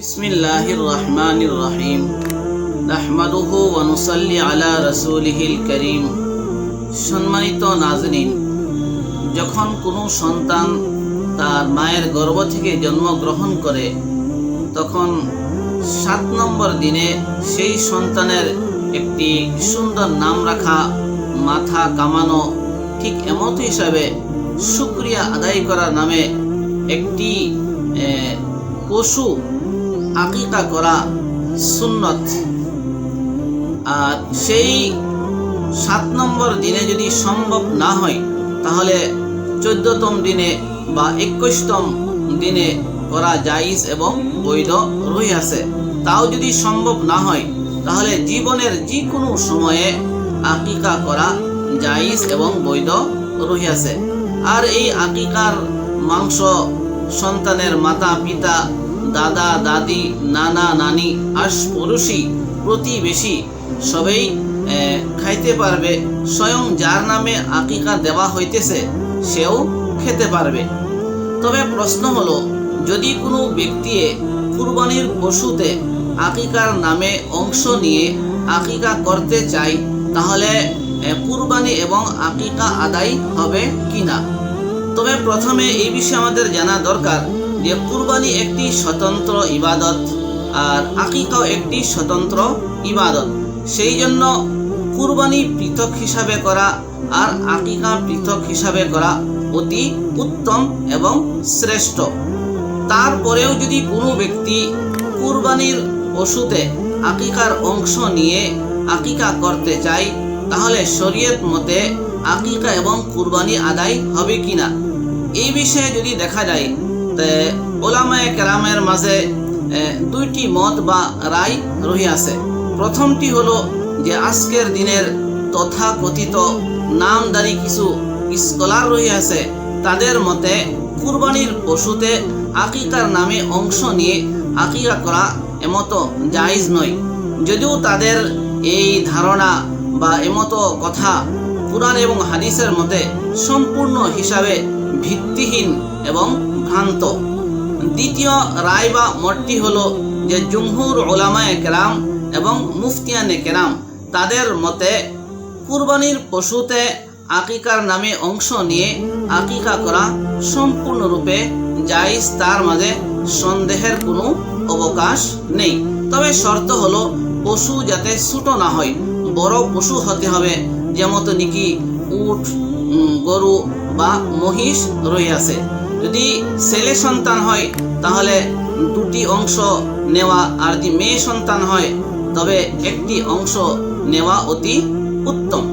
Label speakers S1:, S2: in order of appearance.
S1: বিসমিল্লাহির রহমানির রহিম নাহমাদুহু ওয়া নুসাল্লি আলা রাসূলিহিল কারীম। সম্মানিত নাজনীন, যখন কোনো সন্তান তার মায়ের গর্ভ থেকে জন্মগ্রহণ করে, তখন সাত নম্বর দিনে সেই সন্তানের একটি সুন্দর নাম রাখা, মাথা কামানো, ঠিক এমত হিসাবে শুক্রিয়া আদায় করা নামে একটি পশু আকিকা করা সুন্নত। আর সেই সাত নম্বর দিনে যদি সম্ভব না হয়, তাহলে চোদ্দতম দিনে বা একুশতম দিনে করা জাইজ এবং বৈধ রহিয়াছে তাও যদি সম্ভব না হয়, তাহলে জীবনের যে কোনো সময়ে আকিকা করা জাইজ এবং বৈধ রহিয়াছে আর এই আকিকার মাংস সন্তানের মাতা পিতা দাদা, দাদি, নানা, নানি আশপড়শি প্রতিবেশী, সবেই খাইতে পারবে। স্বয়ং যার নামে আকিকা দেওয়া হইতেছে, সেও খেতে পারবে। তবে প্রশ্ন হলো, যদি কোনো ব্যক্তি কুরবানির পশুতে আকিকার নামে অংশ নিয়ে আকিকা করতে চায়, তাহলে কুরবানি এবং আকিকা আদায় হবে কিনা? তবে প্রথমে এই বিষয়ে আমাদের জানা দরকার। যে কুরবানি একটি স্বতন্ত্র ইবাদত আর আকিকাও একটি স্বতন্ত্র ইবাদত। সেই জন্য কুরবানি পৃথক হিসাবে করা আর আকিকা পৃথক হিসাবে করা অতি উত্তম এবং শ্রেষ্ঠ। তারপরেও যদি কোনো ব্যক্তি কুরবানির পশুতে আকিকার অংশ নিয়ে আকিকা করতে চায়, তাহলে শরীয়ত মতে আকিকা এবং কুরবানি আদায় হবে কিনা? এই বিষয়ে যদি দেখা যায় ওলামায়ে কেরামের মাঝে দুইটি মত বা রায় রহিয়াছে। প্রথমটি হলো যে আজকের দিনের তথাকথিত নামদারি কিছু স্কলার রহিয়াছে, তাদের মতে কুরবানির পশুতে আকিকার নামে অংশ নিয়ে আকিকা করা এমতো জায়েজ নয়। যদিও তাদের এই ধারণা বা এমতো কথা কোরআন এবং হাদিসের মতে সম্পূর্ণ হিসাবে ভিত্তিহীন এবং ভ্রান্ত। দ্বিতীয় রায় বা মতটি হল যে জুমহুর ওলামায়ে কেরাম এবং মুফতিয়ানে কেরাম তাদের মতে কুরবানির পশুতে আকিকার নামে অংশ নিয়ে আকিকা করা সম্পূর্ণরূপে জাইজ তার মাঝে সন্দেহের কোনো অবকাশ নেই। তবে শর্ত হলো পশু যাতে ছুটো না হয়, বড় পশু হতে হবে যেমন নাকি উট গরু বা মহিষ রইয়াছে যদি ছেলে সন্তান হয়, তাহলে দুটি অংশ নেওয়া আর যদি মেয়ে সন্তান হয়, তবে একটি অংশ নেওয়া অতি উত্তম।